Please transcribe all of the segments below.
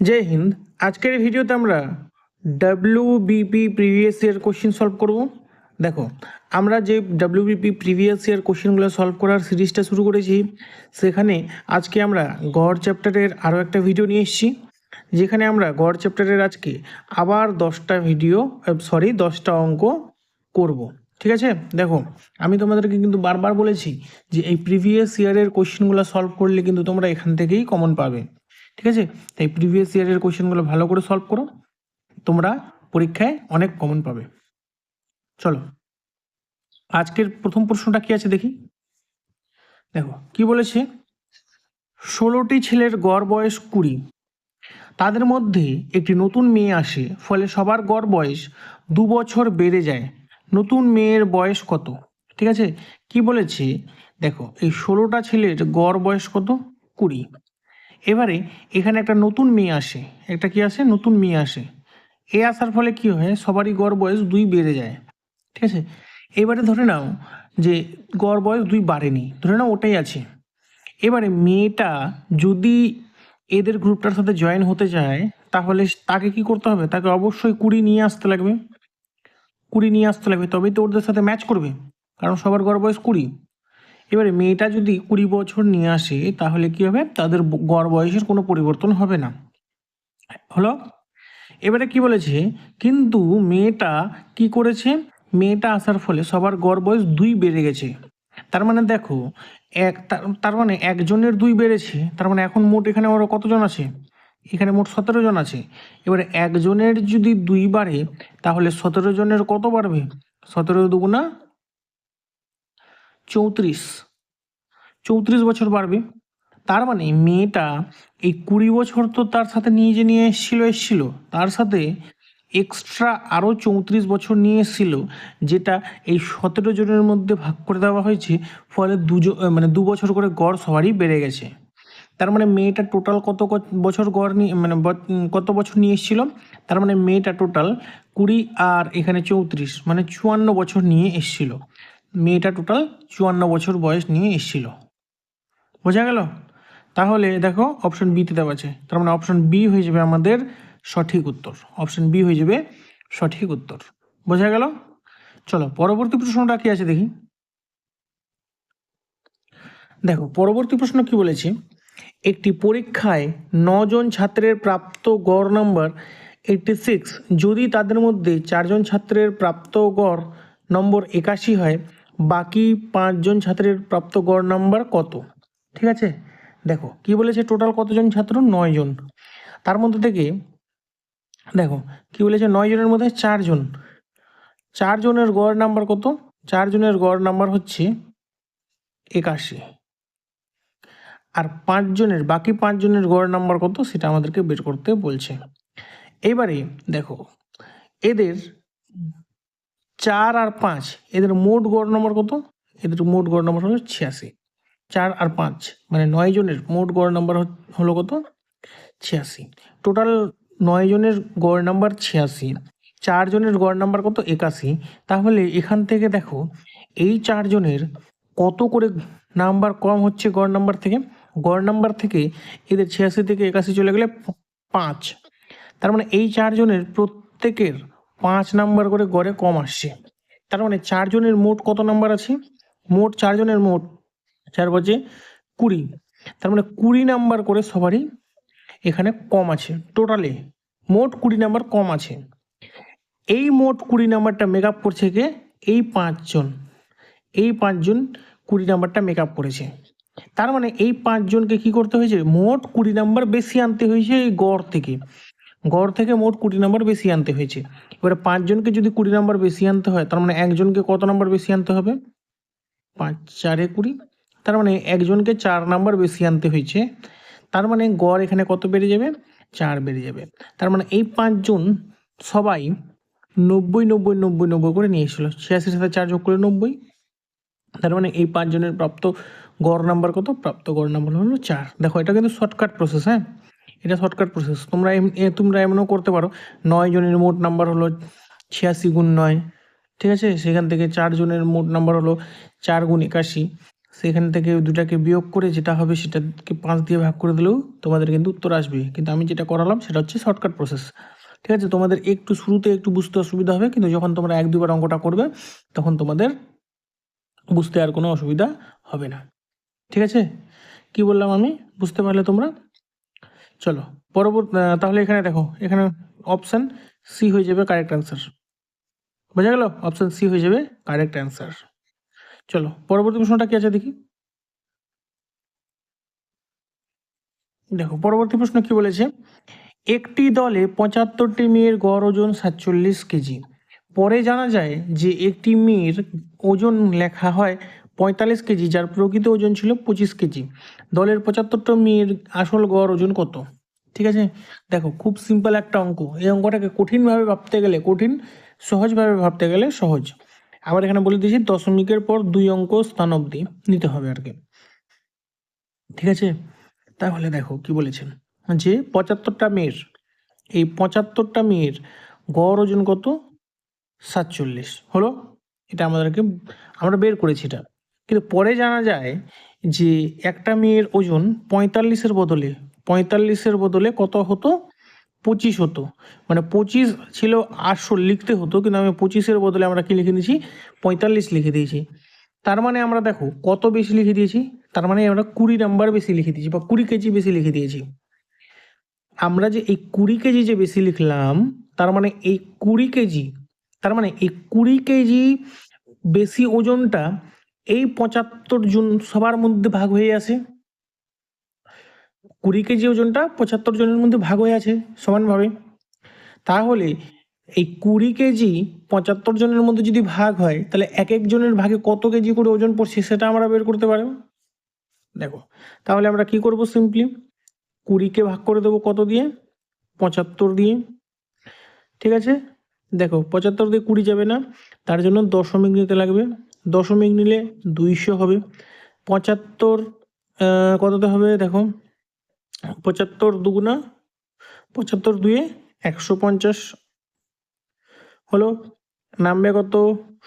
জয় হিন্দ। আজকের ভিডিওতে আমরা W BP previous year question solve করব। দেখো, আমরা যে ডাব্লিউ বিপি প্রিভিয়াস ইয়ার কোশ্চেনগুলো সলভ করার সিরিজটা শুরু করেছি, সেখানে আজকে আমরা গড় চ্যাপ্টারের আরও একটা ভিডিও নিয়ে এসেছি, যেখানে আমরা গড় চ্যাপ্টারের আজকে আবার দশটা ভিডিও সরি দশটা অঙ্ক করব। ঠিক আছে? দেখো, আমি তোমাদেরকে কিন্তু বারবার বলেছি যে এই প্রিভিয়াস ইয়ারের কোশ্চেনগুলো সলভ করলে কিন্তু তোমরা এখান থেকেই কমন পাবে। ঠিক আছে? তাই প্রিভিয়াস ইয়ারের কোশ্চেনগুলো ভালো করে সলভ করো। তোমরা পরীক্ষায় অনেক কমন পাবে। চলো। আজকের প্রথম প্রশ্নটা কি আছে দেখি? দেখো, কি বলেছে? ষোলোটি ছেলের গড় বয়স কুড়ি। তাদের মধ্যে একটি নতুন মেয়ে আসে, ফলে সবার গড় বয়স দু বছর বেড়ে যায়। নতুন মেয়ের বয়স কত? ঠিক আছে? কি বলেছে? দেখো, এই ষোলোটা ছেলের গড় বয়স কত? কুড়ি। এবারে এখানে একটা নতুন মেয়ে আসে। একটা কি আসে? নতুন মেয়ে আসে। এ আসার ফলে কি হয়? সবারই গড় বয়স দুই বেড়ে যায়। ঠিক আছে? এবারে ধরে নাও যে গড় বয়স দুই বাড়েনি। ধরে নাও ওটাই আছে। এবারে মেয়েটা যদি এদের গ্রুপটার সাথে জয়েন হতে চায়, তাহলে তাকে কি করতে হবে? তাকে অবশ্যই কুড়ি নিয়ে আসতে লাগবে। কুড়ি নিয়ে আসতে লাগবে। তবেই তো ওদের সাথে ম্যাচ করবে। কারণ সবার গড় বয়স কুড়ি। এবারে মেয়েটা যদি কুড়ি বছর নিয়ে আসে, তাহলে কি হবে? তাদের গড় বয়সের কোনো পরিবর্তন হবে না। হলো? এবারে কি বলেছে? কিন্তু মেয়েটা কি করেছে? মেয়েটা আসার ফলে সবার গড় বয়স দুই বেড়ে গেছে। তার মানে দেখো, এক, তার- মানে একজনের দুই বেড়েছে, তার মানে এখন মোট এখানে ওরা কতজন আছে? এখানে মোট সতেরো জন আছে। এবারে একজনের যদি দুই বাড়ে, তাহলে সতেরো জনের কত বাড়বে? সতেরো দুগুণা চৌত্রিশ। চৌত্রিশ বছর বাড়বে। তার মানে মেয়েটা এই কুড়ি বছর তো তার সাথে নিয়ে যে নিয়ে এসেছিল এসেছিল। তার সাথে এক্সট্রা আরও চৌত্রিশ বছর নিয়ে এসেছিল, যেটা এই সতেরো জনের মধ্যে ভাগ করে দেওয়া হয়েছে, ফলে দুজন মানে দু বছর করে গড় সবারই বেড়ে গেছে। তার মানে মেয়েটা টোটাল কত বছর গড় নিয়ে মানে কত বছর নিয়ে এসেছিল? তার মানে মেয়েটা টোটাল কুড়ি আর এখানে চৌত্রিশ মানে চুয়ান্ন বছর নিয়ে এসেছিল। মেয়েটা টোটাল চুয়ান্ন বছর বয়স নিয়ে এসেছিল। বোঝা গেল? তাহলে দেখো অপশন বিতে দেওয়া আছে। তার মানে অপশন বি হয়ে যাবে আমাদের সঠিক উত্তর। অপশন বি হয়ে যাবে সঠিক উত্তর। বোঝা গেল? চলো, পরবর্তী প্রশ্নটা কি আছে দেখি। দেখো, পরবর্তী প্রশ্ন কি বলেছে? একটি পরীক্ষায় নজন ছাত্রের প্রাপ্ত গড় নম্বর এইটটি সিক্স যদি তাদের মধ্যে চারজন ছাত্রের প্রাপ্ত গড় নম্বর একাশি হয় বাকি পাঁচজন ছাত্রের প্রাপ্ত গড় নাম্বার কত? ঠিক আছে? দেখো, কি বলেছে টোটাল কতজন ছাত্র? নয় জন তার মধ্যে থেকে, দেখো, কি বলেছে? নয় জনের মধ্যে চারজন। চারজনের গড় নাম্বার কত? চারজনের গড় নাম্বার হচ্ছে একাশি। আর পাঁচজনের, বাকি পাঁচজনের গড় নাম্বার কত? সেটা আমাদেরকে বের করতে বলছে। এবারে, দেখো, এদের চার আর পাঁচ, এদের মোট গড় নম্বর কত? এদের মোট গড় নম্বর হলো ছিয়াশি। চার আর পাঁচ মানে নয় জনের মোট গড় নাম্বার হলো কত? ছিয়াশি। টোটাল নয় জনের গড় নাম্বার ছিয়াশি। চারজনের গড় নাম্বার কত? একাশি। তাহলে এখান থেকে দেখো, এই চারজনের কত করে নাম্বার কম হচ্ছে গড় নাম্বার থেকে? গড় নাম্বার থেকে এদের ছিয়াশি থেকে একাশি চলে গেলে পাঁচ। তার মানে এই চারজনের প্রত্যেকের পাঁচ নাম্বার করে গড়ে কম আসছে। তার মানে চারজনের মোট কত নাম্বার আছে? মোট চারজনের মোট চার বাজে কুড়ি। তার মানে কুড়ি নাম্বার করে সবারই এখানে কম আছে। টোটালে মোট কুড়ি নাম্বার কম আছে। এই মোট কুড়ি নাম্বারটা মেক আপ করছে কে? এই পাঁচজন। এই পাঁচজন কুড়ি নাম্বারটা মেক আপ করেছে। তার মানে এই পাঁচজনকে কি করতে হয়েছে? মোট কুড়ি নাম্বার বেশি আনতে হয়েছে এই গড় থেকে। গড় থেকে মোট কুড়ি নাম্বার বেশি আনতে হয়েছে। এবারে পাঁচজনকে যদি কুড়ি নাম্বার বেশি আনতে হয়, তার মানে একজনকে কত নাম্বার বেশি আনতে হবে? পাঁচ, চারে কুড়ি। তার মানে একজনকে চার নাম্বার বেশি আনতে হয়েছে। তার মানে গড় এখানে কত বেড়ে যাবে? চার বেড়ে যাবে। তার মানে এই পাঁচজন সবাই নব্বই নব্বই নব্বই নব্বই করে নিয়ে এসেছিল ছিয়াশির সাথে চার যোগ করে নব্বই। তার মানে এই পাঁচজনের প্রাপ্ত গড় নাম্বার কত? প্রাপ্ত গড় নাম্বার হলো চার। দেখো, এটা কিন্তু শর্টকাট প্রসেস হ্যাঁ? এটা শর্টকাট প্রসেস তোমরা তোমরা এমনও করতে পারো, নয় জনের মোট নাম্বার হলো ছিয়াশি গুণ নয়, ঠিক আছে? সেখান থেকে চার জনের মোট নাম্বার হলো চার গুণ একাশি। সেখান থেকে দুটাকে বিয়োগ করে যেটা হবে সেটাকে পাঁচ দিয়ে ভাগ করে দিলেও তোমাদের কিন্তু উত্তর আসবে। কিন্তু আমি যেটা করালাম সেটা হচ্ছে শর্টকাট প্রসেস ঠিক আছে? তোমাদের একটু শুরুতে একটু বুঝতে অসুবিধা হবে, কিন্তু যখন তোমরা এক দুবার অঙ্কটা করবে, তখন তোমাদের বুঝতে আর কোনো অসুবিধা হবে না। ঠিক আছে? কি বললাম আমি? বুঝতে পারলে তোমরা চলো পরবর্তী তাহলে এখানে দেখো, এখানে অপশান সি হয়ে যাবে কারেক্ট অ্যান্সার বোঝা গেল? অপশান সি হয়ে যাবে কারেক্ট অ্যান্সার চলো, পরবর্তী প্রশ্নটা কি আছে দেখি? দেখো, পরবর্তী প্রশ্ন কি বলেছে? একটি দলে পঁচাত্তরটি মেয়ের গড় ওজন সাতচল্লিশ কেজি। পরে জানা যায় যে একটি মেয়ের ওজন লেখা হয় পঁয়তাল্লিশ কেজি, যার প্রকৃত ওজন ছিল পঁচিশ কেজি। দলের পঁচাত্তরটা মেয়ের আসল গড় ওজন কত? ঠিক আছে? দেখো, খুব সিম্পল একটা অঙ্ক। এই অঙ্কটাকে কঠিনভাবে ভাবতে গেলে কঠিন, সহজভাবে ভাবতে গেলে সহজ। আবার এখানে বলে দিয়েছি, দশমিকের পর দুই অঙ্ক স্থান অবধি নিতে হবে আর কি। ঠিক আছে? তাহলে দেখো কি বলেছেন। যে পঁচাত্তরটা মেয়ের, এই পঁচাত্তরটা মেয়ের গড় ওজন কত? সাতচল্লিশ। হলো? এটা আমাদেরকে, আমরা বের করেছি এটা। কিন্তু পরে জানা যায় যে একটা মেয়ের ওজন পঁয়তাল্লিশের বদলে পঁয়তাল্লিশের বদলে কত হতো? পঁচিশ হতো। মানে পঁচিশ ছিল আটশো লিখতে হতো, কিন্তু আমি পঁচিশের বদলে আমরা কি লিখে দিয়েছি? পঁয়তাল্লিশ লিখে দিয়েছি। তার মানে আমরা দেখো, কত বেশি লিখে দিয়েছি? তার মানে আমরা কুড়ি নাম্বার বেশি লিখে দিয়েছি বা কুড়ি কেজি বেশি লিখে দিয়েছি। আমরা যে এই কুড়ি কেজি যে বেশি লিখলাম, তার মানে এই কুড়ি কেজি, তার মানে এই কুড়ি কেজি বেশি ওজনটা এই পঁচাত্তর জন সবার মধ্যে ভাগ হয়ে আছে। কুড়ি কেজি ওজনটা পঁচাত্তর জনের মধ্যে ভাগ হয়ে আছে সমানভাবে। তাহলে এই কুড়ি কেজি পঁচাত্তর জনের মধ্যে যদি ভাগ হয়, তাহলে এক একজনের ভাগে কত কেজি করে ওজন পড়ছে সেটা আমরা বের করতে পারব? দেখো, তাহলে আমরা কি করব সিম্পলি কুড়িকে ভাগ করে দেবো কত দিয়ে? পঁচাত্তর দিয়ে। ঠিক আছে? দেখো, পঁচাত্তর দিয়ে কুড়ি যাবে না, তার জন্য দশমিক নিতে লাগবে। দশমিক নিলে দুইশো হবে। পঁচাত্তর কততে হবে দেখো? পঁচাত্তর দুগুণা, পঁচাত্তর দুয়ে একশো পঞ্চাশ। হলো, নামবে কত?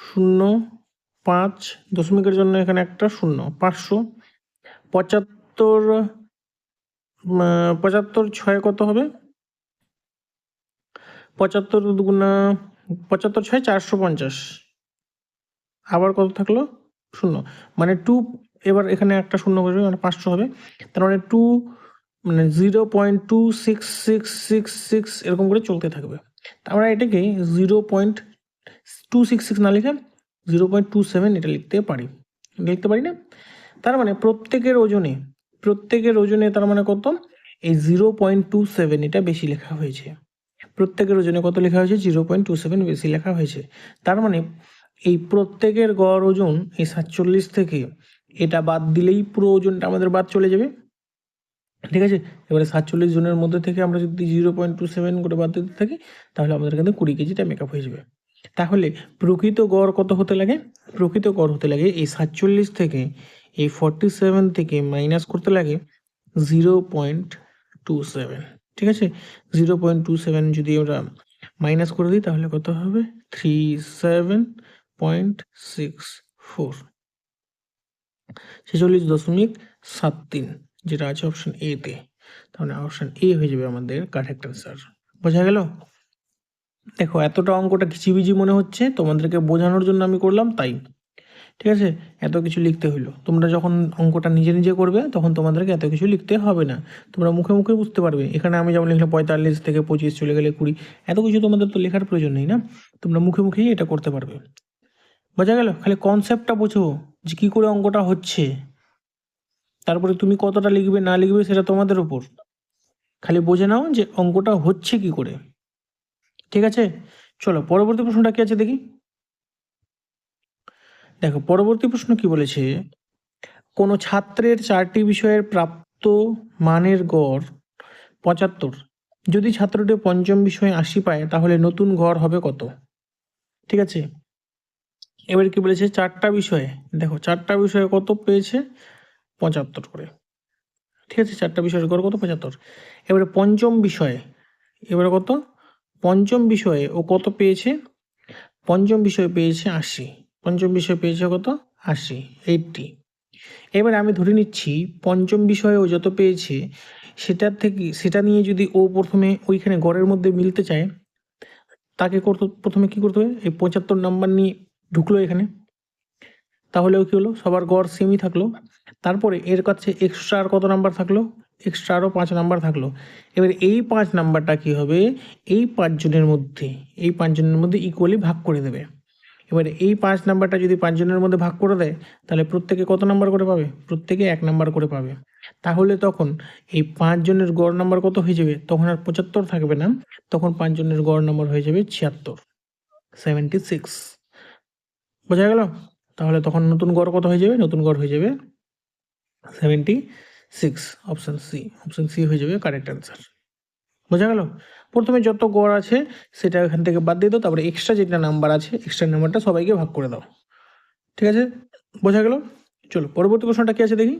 শূন্য, পাঁচ। দশমিকের জন্য এখানে একটা শূন্য, পাঁচশো। পঁচাত্তর পঁচাত্তর ছয় কত হবে? পঁচাত্তর দুগুণা, পঁচাত্তর ছয় চারশো পঞ্চাশ। আবার কত থাকল? শূন্য। মানে টু এবার এখানে একটা শূন্য বসবে মানে পাঁচশো হবে। তার মানে টু মানে zero point two six six six six এরকম করে চলতে থাকবে। আমরা এটাকে zero point two six six না লিখে জিরো পয়েন্ট টু সেভেন এটা লিখতে পারি। লিখতে পারি না? তার মানে প্রত্যেকের ওজনে প্রত্যেকের ওজনে তার মানে কত? এই জিরো পয়েন্ট টু সেভেন এটা বেশি লেখা হয়েছে। প্রত্যেকের ওজনে কত লেখা হয়েছে? জিরো পয়েন্ট টু সেভেন বেশি লেখা হয়েছে। তার মানে এই প্রত্যেকের গড় ওজন এই সাতচল্লিশ থেকে এটা বাদ দিলেই পুরো ওজনটা আমাদের বাদ চলে যাবে। ঠিক আছে? এবারে সাতচল্লিশ জনের মধ্যে থেকে আমরা যদি জিরো পয়েন্ট টু সেভেন করে বাদ দিতে থাকি, তাহলে আমাদের কিন্তু কুড়ি কেজিটা মেকআপ হয়ে যাবে। তাহলে প্রকৃত গড় কত হতে লাগে? প্রকৃত গড় হতে লাগে এই সাতচল্লিশ থেকে এই ফর্টি সেভেন থেকে মাইনাস করতে লাগে জিরো পয়েন্ট টু সেভেন। ঠিক আছে? জিরো পয়েন্ট টু সেভেন যদি আমরা মাইনাস করে দিই, তাহলে কত হবে? Three seven point six four. ছেচল্লিশ দশমিক সাত তিন, যেটা আছে অপশন এ তে। তাহলে অপশন এ হয়ে যাবে আমাদের কারেক্ট অ্যান্সার বোঝা গেল? দেখো, এতটা অঙ্কটা খিচিবিজি মনে হচ্ছে, তোমাদেরকে বোঝানোর জন্য আমি করলাম, তাই। ঠিক আছে? এত কিছু লিখতে হইল। তোমরা যখন অঙ্কটা নিজে নিজে করবে, তখন তোমাদেরকে এত কিছু লিখতে হবে না। তোমরা মুখে মুখে বুঝতে পারবে। এখানে আমি যেমন লিখলাম পঁয়তাল্লিশ থেকে পঁচিশ, চলে গেলে কুড়ি। এত কিছু তোমাদের তো লেখার প্রয়োজন নেই না? তোমরা মুখে মুখেই এটা করতে পারবে। বোঝা গেল? খালি কনসেপ্টটা বোঝো যে কী করে অঙ্কটা হচ্ছে। তারপরে তুমি কতটা লিখবে, না লিখবে সেটা তোমাদের উপর। খালি বোঝে নাও যে অঙ্কটা হচ্ছে কি করে। ঠিক আছে? চলো, পরবর্তী প্রশ্নটা কি আছে দেখি? দেখো, পরবর্তী প্রশ্ন কি বলেছে? কোনো ছাত্রের চারটি বিষয়ের প্রাপ্ত মানের গড় পঁচাত্তর। যদি ছাত্রটি পঞ্চম বিষয়ে আশি পায়, তাহলে নতুন গড় হবে কত? ঠিক আছে? এবার কি বলেছে? চারটা বিষয়ে। দেখো, চারটা বিষয়ে কত পেয়েছে? পঁচাত্তর করে। ঠিক আছে, চারটা বিষয়ের গড় কত? পঁচাত্তর। এবারে পঞ্চম বিষয়ে, এবারে কত? পঞ্চম বিষয়ে ও কত পেয়েছে? পঞ্চম বিষয়ে পেয়েছে আশি। পঞ্চম বিষয়ে পেয়েছে কত? আশি, এইটটি। এবারে আমি ধরে নিচ্ছি, পঞ্চম বিষয়ে ও যত পেয়েছে সেটার থেকে, সেটা নিয়ে যদি ও প্রথমে ওইখানে গড়ের মধ্যে মিলতে চায়, তাকে করতে প্রথমে কি করতে হবে? এই পঁচাত্তর নাম্বার নিয়ে ঢুকলো এখানে। তাহলেও কি হলো? সবার গড় সেমই থাকল। তারপরে এর কাছে এক্সট্রা আর কত নাম্বার থাকল? এক্সট্রা আরও পাঁচ নাম্বার থাকল। এবার এই পাঁচ নাম্বারটা কি হবে? এই পাঁচজনের মধ্যে, এই পাঁচজনের মধ্যে ইকুয়ালি ভাগ করে দেবে। এবারে এই পাঁচ নাম্বারটা যদি পাঁচজনের মধ্যে ভাগ করে দেয়, তাহলে প্রত্যেকে কত নাম্বার করে পাবে? প্রত্যেকে এক নাম্বার করে পাবে। তাহলে তখন এই পাঁচজনের গড় নাম্বার কত হয়ে যাবে? তখন আর পঁচাত্তর থাকবে না। তখন পাঁচজনের গড় নাম্বার হয়ে যাবে ছিয়াত্তর। সেভেন্টি সিক্স বোঝা গেল? তাহলে তখন নতুন গড় কত হয়ে যাবে? নতুন গড় হয়ে যাবে seventy six option C option C হয়ে যাবে কারেক্ট অ্যান্সার বোঝা গেল? প্রথমে যত গড় আছে সেটা এখান থেকে বাদ দিয়ে দাও, তারপরে এক্সট্রা যেটা নাম্বার আছে এক্সট্রা নাম্বারটা সবাইকে ভাগ করে দাও। ঠিক আছে? বোঝা গেল? চলো, পরবর্তী প্রশ্নটা কি আছে দেখি?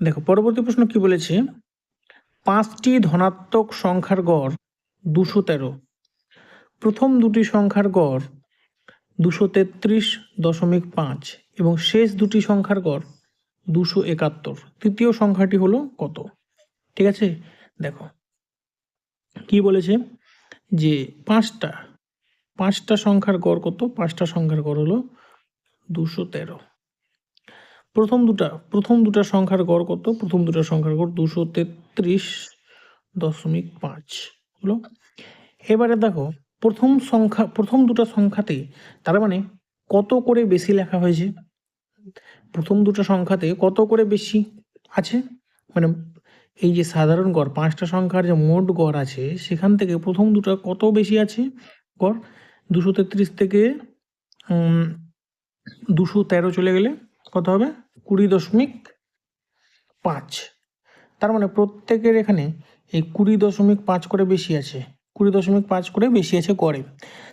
দেখো, পরবর্তী প্রশ্ন কি বলেছে? পাঁচটি ধনাত্মক সংখ্যার গড় দুশো তেরো। প্রথম দুটি সংখ্যার গড় দুশো তেত্রিশ দশমিক পাঁচ এবং শেষ দুটি সংখ্যার গড় দুশো একাত্তর। তৃতীয় সংখ্যাটি হলো কত? ঠিক আছে? দেখো। কি বলেছে? যে পাঁচটা পাঁচটা সংখ্যার গড় কত? পাঁচটা সংখ্যার গড় হলো দুশো তেরো। প্রথম দুটা প্রথম দুটা সংখ্যার গড় কত? প্রথম দুটা সংখ্যার গড় দুশো তেত্রিশ দশমিক পাঁচ। হলো? এবারে দেখো প্রথম সংখ্যা, প্রথম দুটো সংখ্যাতে তার মানে কত করে বেশি লেখা হয়েছে? প্রথম দুটো সংখ্যাতে কত করে বেশি আছে? মানে এই যে সাধারণ গড়, পাঁচটা সংখ্যার যে মোট গড় আছে, সেখান থেকে প্রথম দুটো কত বেশি আছে গড়? দুশো তেত্রিশ থেকে দুশো তেরো চলে গেলে কত হবে? কুড়ি দশমিক পাঁচ। তার মানে প্রত্যেকের এখানে এই কুড়ি দশমিক পাঁচ করে বেশি আছে। কুড়ি দশমিক পাঁচ করে বেশি আছে গড়ে।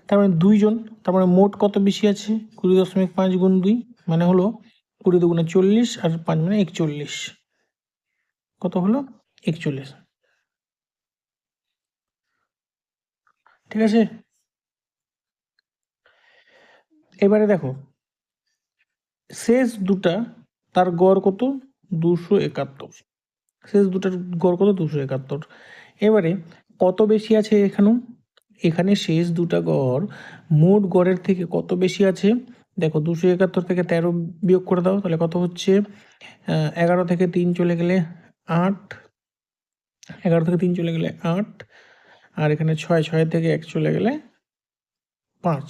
তার মানে দুইজন, তার মানে মোট কত বেশি আছে? কুড়ি দশমিক পাঁচ গুণ দুই মানে হলো কুড়ি দুগুণে চল্লিশ আর পাঁচ মানে একচল্লিশ। কত হলো? একচল্লিশ। ঠিক আছে? এবারে দেখো, শেষ দুটা তার গড় কত? দুশো একাত্তর। শেষ দুটার গড় কত? দুশো একাত্তর। এবারে কত বেশি আছে এখানেও? এখানে শেষ দুটা গড়, মোট গড়ের থেকে কত বেশি আছে? দেখো, দুশো একাত্তর থেকে তেরো বিয়োগ করে দাও, তাহলে কত হচ্ছে? এগারো থেকে তিন চলে গেলে আট, এগারো থেকে তিন চলে গেলে আট, আর এখানে ছয় ছয় থেকে এক চলে গেলে পাঁচ।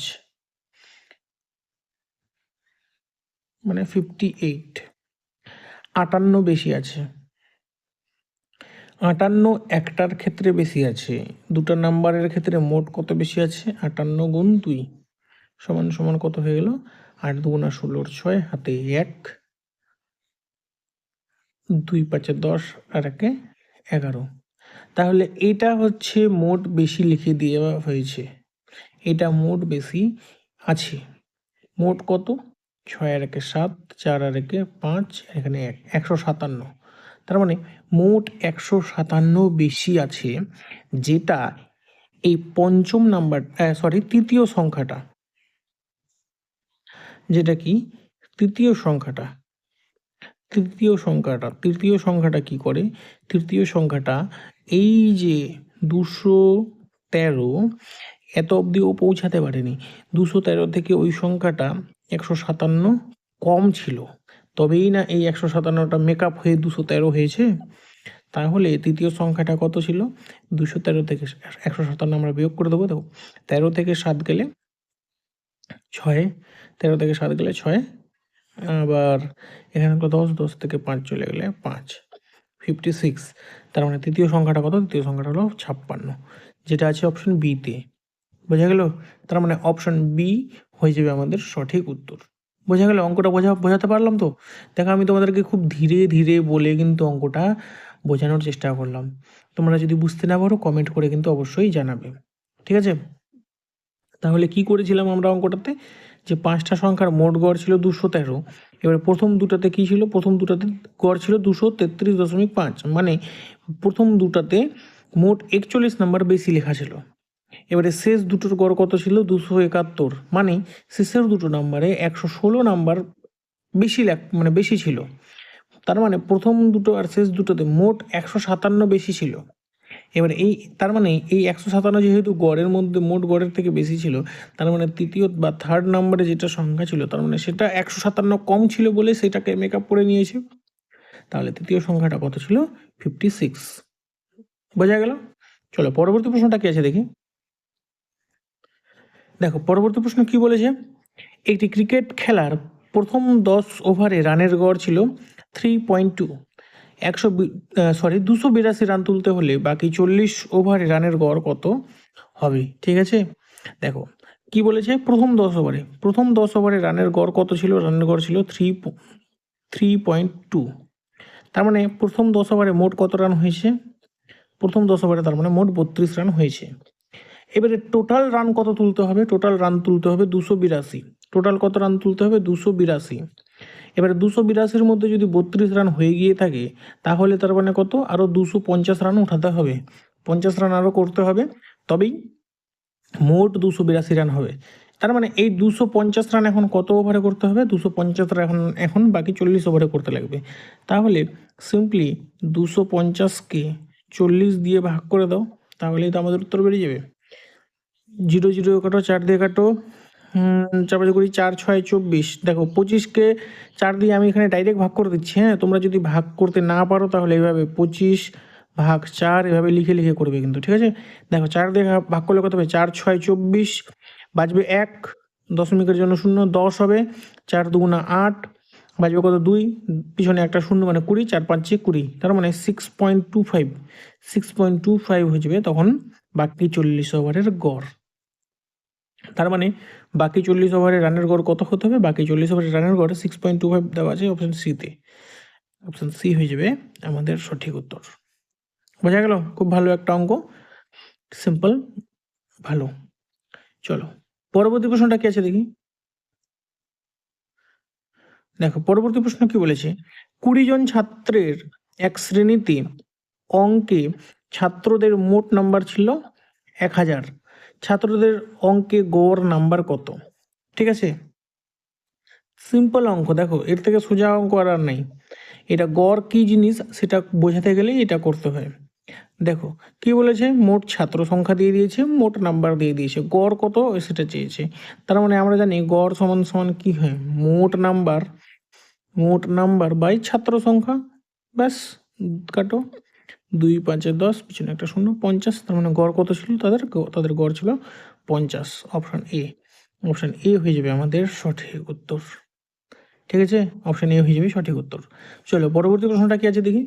মানে ফিফটি এইট আটান্ন বেশি আছে। আটান্ন একটার ক্ষেত্রে বেশি আছে। দুটো নাম্বারের ক্ষেত্রে মোট কত বেশি আছে? আটান্ন গুণ দুই। সমান সমান কত হয়ে গেল? আট দুগুণা ষোলোর ছয়, হাতে এক। দুই পাঁচে দশ আর একে এগারো। তাহলে এটা হচ্ছে মোট বেশি লিখে দেওয়া হয়েছে। এটা মোট বেশি আছে। মোট কত? ছয় আর একে সাত, চার আর একে পাঁচ এখানে এক। একশো সাতান্ন। তার মানে মোট একশো সাতান্ন বেশি আছে, যেটা এই পঞ্চম নাম্বার সরি তৃতীয় সংখ্যাটা। যেটা কি? তৃতীয় সংখ্যাটা। তৃতীয় সংখ্যাটা তৃতীয় সংখ্যাটা কি করে? তৃতীয় সংখ্যাটা এই যে দুশো তেরো, এত অবধি ও পৌঁছাতে পারেনি। দুশো তেরো থেকে ওই সংখ্যাটা একশো সাতান্ন কম ছিল। তবেই না এই একশো সাতান্নটা মেকআপ হয়ে দুশো তেরো হয়েছে? তাহলে তৃতীয় সংখ্যাটা কত ছিল? দুশো তেরো থেকে একশো সাতান্ন আমরা বিয়োগ করে দেবো, দেখো, তেরো থেকে সাত গেলে ছয়, তেরো থেকে সাত গেলে ছয়, আবার এখানে দশ দশ থেকে পাঁচ চলে গেলে পাঁচ ফিফটি সিক্স তার মানে তৃতীয় সংখ্যাটা কত? তৃতীয় সংখ্যাটা হলো ছাপ্পান্ন, যেটা আছে অপশন বিতে বোঝা গেল? তার মানে অপশন বি হয়ে যাবে আমাদের সঠিক উত্তর। বোঝা গেল? অঙ্কটা বোঝা, বোঝাতে পারলাম তো? দেখো, আমি তোমাদেরকে খুব ধীরে ধীরে বলে কিন্তু অঙ্কটা বোঝানোর চেষ্টা করলাম। তোমরা যদি বুঝতে না পারো কমেন্ট করে কিন্তু অবশ্যই জানাবে। ঠিক আছে? তাহলে কি করেছিলাম আমরা অঙ্কটাতে? যে পাঁচটা সংখ্যার মোট গড় ছিল দুশো তেরো। এবার প্রথম দুটাতে কি ছিল? প্রথম দুটাতে গড় ছিল দুশো তেত্রিশ দশমিক পাঁচ। মানে প্রথম দুটাতে মোট একচল্লিশ নাম্বার বেশি লেখা ছিল। এবারে শেষ দুটোর গড় কত ছিল? দুশো একাত্তর। মানে শেষের দুটো নাম্বারে একশো ষোলো নাম্বার বেশি লাগ মানে বেশি ছিল। তার মানে প্রথম দুটো আর শেষ দুটোতে মোট একশো সাতান্ন বেশি ছিল। এবার এই, তার মানে এই একশো সাতান্ন যেহেতু গড়ের মধ্যে মোট গড়ের থেকে বেশি ছিল, তার মানে তৃতীয় বা থার্ড নাম্বারে যেটা সংখ্যা ছিল, তার মানে সেটা একশো সাতান্ন কম ছিল বলে সেটাকে মেক আপ করে নিয়েছে। তাহলে তৃতীয় সংখ্যাটা কত ছিল? ফিফটি সিক্স বোঝা গেল? চলো পরবর্তী প্রশ্নটা কি আছে দেখি। দেখো, পরবর্তী প্রশ্ন কি বলেছে? একটি ক্রিকেট খেলার প্রথম দশ ওভারে রানের গড় ছিল থ্রি পয়েন্ট টু একশো সরি দুশো বিরাশি রান তুলতে হলে বাকি চল্লিশ ওভারে রানের গড় কত হবে? ঠিক আছে? দেখো, কি বলেছে? প্রথম দশ ওভারে, প্রথম দশ ওভারে রানের গড় কত ছিল? রানের গড় ছিল থ্রি থ্রি পয়েন্ট টু তার মানে প্রথম দশ ওভারে মোট কত রান হয়েছে? প্রথম দশ ওভারে তার মানে মোট বত্রিশ রান হয়েছে। এবারে টোটাল রান কত তুলতে হবে? টোটাল রান তুলতে হবে দুশো বিরাশি। টোটাল কত রান তুলতে হবে? দুশো বিরাশি। এবারে দুশো বিরাশির মধ্যে যদি বত্রিশ রান হয়ে গিয়ে থাকে, তাহলে তার মানে কত? আরও দুশো পঞ্চাশ রান উঠাতে হবে। পঞ্চাশ রান আরও করতে হবে। তবেই মোট দুশো বিরাশি রান হবে। তার মানে এই দুশো পঞ্চাশ রান এখন কত ওভারে করতে হবে? দুশো পঞ্চাশ রান এখন এখন বাকি চল্লিশ ওভারে করতে লাগবে। তাহলে সিম্পলি দুশো পঞ্চাশকে চল্লিশ দিয়ে ভাগ করে দাও, তাহলেই তো আমাদের উত্তর বেরিয়ে যাবে। জিরো জিরো কাটো, চার দিয়ে কাটো। চার পাঁচ করি চার, ছয়, চব্বিশ। দেখো, পঁচিশকে চার দিয়ে আমি এখানে ডাইরেক্ট ভাগ করে দিচ্ছি হ্যাঁ? তোমরা যদি ভাগ করতে না পারো তাহলে এইভাবে পঁচিশ ভাগ চার এভাবে লিখে লিখে করবে কিন্তু, ঠিক আছে? দেখো, চার দিয়ে ভাগ করলে কত হবে? চার, ছয়, চব্বিশ বাজবে এক, দশমিকের জন্য শূন্য, দশ হবে। চার দুগুণা আট বাজবে কত? দুই। পিছনে একটা শূন্য মানে কুড়ি, চার পাঁচে কুড়ি। তার মানে six point two five six point two five হয়ে যাবে তখন বাকি চল্লিশ ওভারের গড়। তার মানে বাকি চল্লিশ ওভারে রানের গড় কত হতে হবে? বাকি চল্লিশ ওভারের রানের গড় সিক্স পয়েন্ট টু ফাইভ দেওয়া আছে অপশান সিতে অপশান সি হয়ে যাবে আমাদের সঠিক উত্তর। বোঝা গেল? খুব ভালো একটা অঙ্ক। সিম্পল ভালো। চলো, পরবর্তী প্রশ্নটা কি আছে দেখি? দেখো, পরবর্তী প্রশ্ন কি বলেছে? কুড়ি জন ছাত্রের এক শ্রেণীতে অঙ্কে ছাত্রদের মোট নাম্বার ছিল এক হাজার। ছাত্রদের অঙ্কে গড় নাম্বার কত? ঠিক আছে? সিম্পল অঙ্ক, দেখো, এর থেকে সোজা অঙ্ক আর আর নেই। এটা গড় কি জিনিস সেটা বোঝাতে গেলেই এটা করতে হয়। দেখো, কি বলেছে? মোট ছাত্র সংখ্যা দিয়ে দিয়েছে, মোট নাম্বার দিয়ে দিয়েছে। গড় কত? সেটা চেয়েছে। তার মানে আমরা জানি গড় সমান সমান কি হয়? মোট নাম্বার মোট নাম্বার বাই ছাত্র সংখ্যা। ব্যাস, কাটো। দুই পাঁচে দশ, পিছনে একটা শূন্য, পঞ্চাশ, তার মানে গড় কত ছিল? তাদের তাদের গড় ছিল পঞ্চাশ। অপশান এ অপশান এ হয়ে যাবে আমাদের সঠিক উত্তর। ঠিক আছে? অপশান এ হয়ে যাবে সঠিক উত্তর। চলো, পরবর্তী প্রশ্নটা কি আছে দেখি?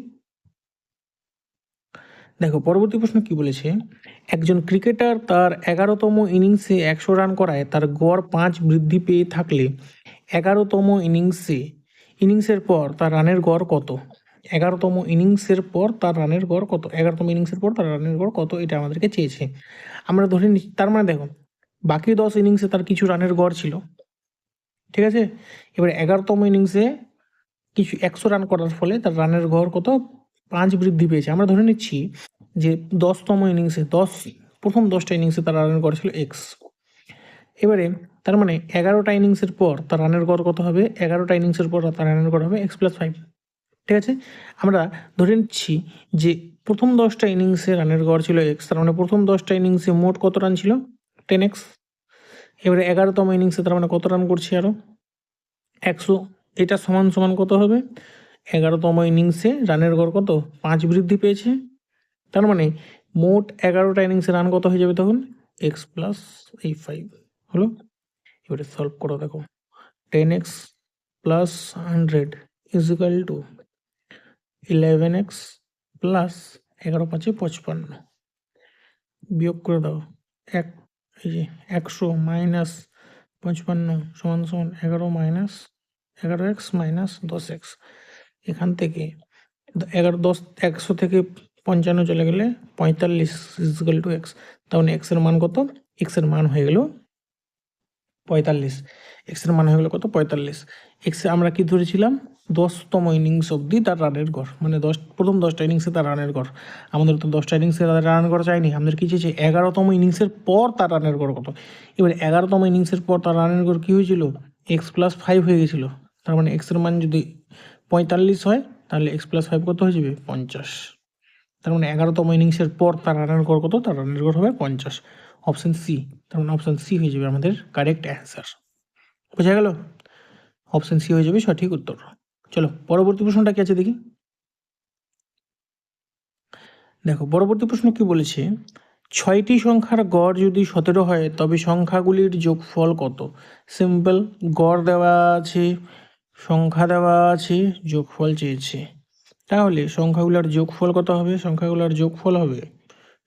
দেখো, পরবর্তী প্রশ্ন কি বলেছে? একজন ক্রিকেটার তার এগারোতম ইনিংসে একশো রান করায়, তার গড় পাঁচ বৃদ্ধি পেয়ে থাকলে এগারোতম ইনিংসে, ইনিংসের পর তার রানের গড় কত? এগারোতম ইনিংসের পর তার রানের গড় কত? এগারোতম ইনিংসের পর তার রানের গড় কত? এটা আমাদেরকে চেয়েছে। আমরা ধরে নিচ্ছি, তার মানে দেখো, বাকি দশ ইনিংসে তার কিছু রানের গড় ছিল। ঠিক আছে? এবার এগারোতম ইনিংসে কিছু একশো রান করার ফলে তার রানের গড় কত? পাঁচ বৃদ্ধি পেয়েছে। আমরা ধরে নিচ্ছি যে দশতম ইনিংসে দশ, প্রথম দশটা ইনিংসে তার রানের গড় ছিল এক্স। এবারে তার মানে এগারোটা ইনিংসের পর তার রানের গড় কত হবে? এগারোটা ইনিংসের পর তার রানের গড় হবে এক্স প্লাস ফাইভ। ঠিক আছে? আমরা ধরে নিচ্ছি যে প্রথম দশটা ইনিংসে রানের গড় ছিল এক্স তার মানে প্রথম দশটা ইনিংসে মোট কত রান ছিল? টেন এক্স এবারে এগারোতম ইনিংসে তার মানে কত রান করছি আরও একশো এটা সমান সমান কত হবে? এগারোতম ইনিংসে রানের গড় কত? পাঁচ বৃদ্ধি পেয়েছে। তার মানে মোট এগারোটা ইনিংসে রান কত হয়ে যাবে তখন? এক্স প্লাস এই ফাইভ হলো? এবারে সলভ করো দেখো। Ten X plus hundred equal to eleven X plus এগারো পাঁচে পঁচপান্ন। বিয়োগ করে দাও। এক, এই যে একশো মাইনাস পঁচপান্ন সমান সমান এগারো মাইনাস এগারো এক্স মাইনাস দশ এক্স এখান থেকে এগারো, দশ, একশো থেকে পঞ্চান্ন চলে গেলে পঁয়তাল্লিশ ইজিক্যাল টু এক্স তাহলে এক্সের মান কত? এক্সের মান হয়ে গেল পঁয়তাল্লিশ। এক্সের মান হয়ে গেলো কত? পঁয়তাল্লিশ। এক্সে আমরা কি ধরেছিলাম? দশতম ইনিংস অবধি তার রানের গড়। মানে দশ, প্রথম দশটা ইনিংসে তার রানের গড়। আমাদের তো দশটা ইনিংসে তাদের রান গড় চাইনি। আমাদের কী চেয়েছে এগারোতম ইনিংসের পর তার রানের গড় কত? এবার এগারোতম ইনিংসের পর তার রানের গড় কী হয়েছিল? এক্স প্লাস ফাইভ হয়ে গেছিল। তার মানে এক্সের মান যদি পঁয়তাল্লিশ হয়, তাহলে এক্স প্লাস ফাইভ কত হয়ে যাবে? পঞ্চাশ। তার মানে এগারোতম ইনিংসের পর তার রানের গড় কত? তার রানের গড় হবে পঞ্চাশ। অপশান সি, তার মানে অপশান সি হয়ে যাবে আমাদের কারেক্ট অ্যান্সার বোঝা গেল? অপশান সি হয়ে যাবে সঠিক উত্তর। চলো, পরবর্তী প্রশ্নটা কি আছে দেখি? দেখো, পরবর্তী প্রশ্ন কি বলেছে? ছয়টি সংখ্যার গড় যদি সতেরো হয়, তবে সংখ্যাগুলির যোগফল কত? সিম্পল গড় দেওয়া আছে, সংখ্যা দেওয়া আছে, যোগফল চেয়েছে। তাহলে সংখ্যাগুলোর যোগফল কত হবে? সংখ্যাগুলোর যোগফল হবে?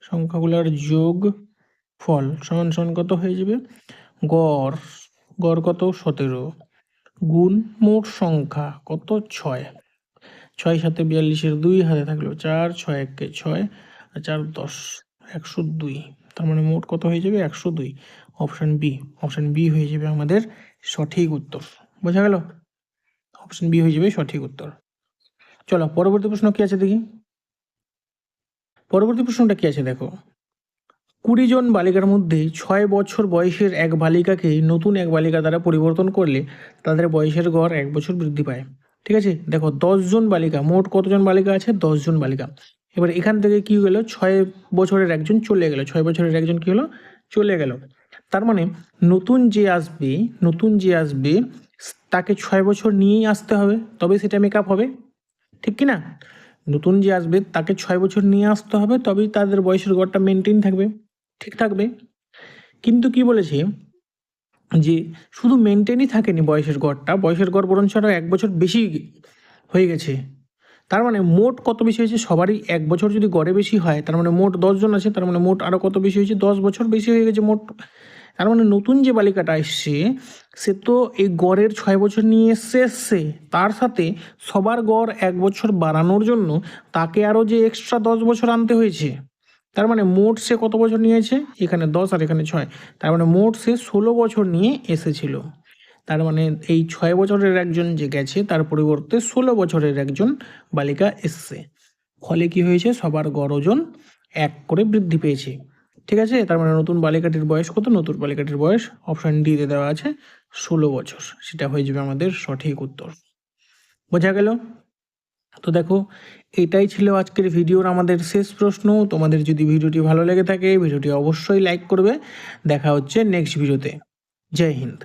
সংখ্যাগুলোর যোগ ফল সমান সমান কত হয়ে যাবে? গড় গড় কত? সতেরো। গুণ মোট সংখ্যা কত? ছয়। ছয় সাথে বিয়াল্লিশের দুই হাতে থাকল চার, ছয় একে ছয়, আর চার দশ, একশো দুই। তার মানে মোট কত হয়ে যাবে? একশো দুই। Option B. অপশান বি হয়ে যাবে আমাদের সঠিক উত্তর। বোঝা গেল? অপশান বি হয়ে যাবে সঠিক উত্তর। চলো, পরবর্তী প্রশ্ন কি আছে দেখি? পরবর্তী প্রশ্নটা কি আছে দেখো? কুড়ি জন বালিকার মধ্যে ছয় বছর বয়সের এক বালিকাকে নতুন এক বালিকা দ্বারা পরিবর্তন করলে তাদের বয়সের গড় এক বছর বৃদ্ধি পায়। ঠিক আছে? দেখো জন বালিকা, মোট কতজন বালিকা আছে? জন বালিকা। এবার এখান থেকে কি গেল ছয় বছরের একজন চলে গেল, ছয় বছরের একজন কি হলো? চলে গেল। তার মানে নতুন যে আসবে, নতুন যে আসবে, তাকে ছয় বছর নিয়েই আসতে হবে, তবে সেটা মেকআপ হবে। ঠিক কি না নতুন যে আসবে, তাকে ছয় বছর নিয়ে আসতে হবে, তবেই তাদের বয়সের গড়টা মেনটেন থাকবে। ঠিক থাকবে। কিন্তু কি বলেছে? যে শুধু মেনটেনই থাকেনি বয়সের গড়টা, বয়সের গড় বরঞ্চ আরও এক বছর বেশি হয়ে গেছে। তার মানে মোট কত বেশি হয়েছে? সবারই এক বছর যদি গড়ে বেশি হয়, তার মানে মোট দশজন আছে, তার মানে মোট আরও কত বেশি হয়েছে? দশ বছর বেশি হয়ে গেছে মোট। তার মানে নতুন যে বালিকাটা এসছে, সে তো এই গড়ের ছয় বছর নিয়ে এসছে এসছে। তার সাথে সবার গড় এক বছর বাড়ানোর জন্য তাকে আরও যে এক্সট্রা দশ বছর আনতে হয়েছে। তার মানে মোট সে কত বছর নিয়েছে? এখানে দশ আর এখানে ছয়। তার মানে মোট সে ষোলো বছর নিয়ে এসেছিল। তার মানে এই ছয় বছরের একজন যে গেছে, তার পরিবর্তে ষোলো বছরের একজন বালিকা এসছে। ফলে কি হয়েছে? সবার গড় ওজন এক করে বৃদ্ধি পেয়েছে। ঠিক আছে? তার মানে নতুন বালিকাটির বয়স কত? নতুন বালিকাটির বয়স অপশান ডিতে দেওয়া আছে, ষোলো বছর। সেটা হয়ে যাবে আমাদের সঠিক উত্তর। বোঝা গেল? তো দেখো এটাই ছিল আজকের ভিডিওর আমাদের শেষ প্রশ্ন। তোমাদের যদি ভিডিওটি ভালো লেগে থাকে, ভিডিওটি অবশ্যই লাইক করবে। দেখা হচ্ছে নেক্সট ভিডিওতে জয় হিন্দ।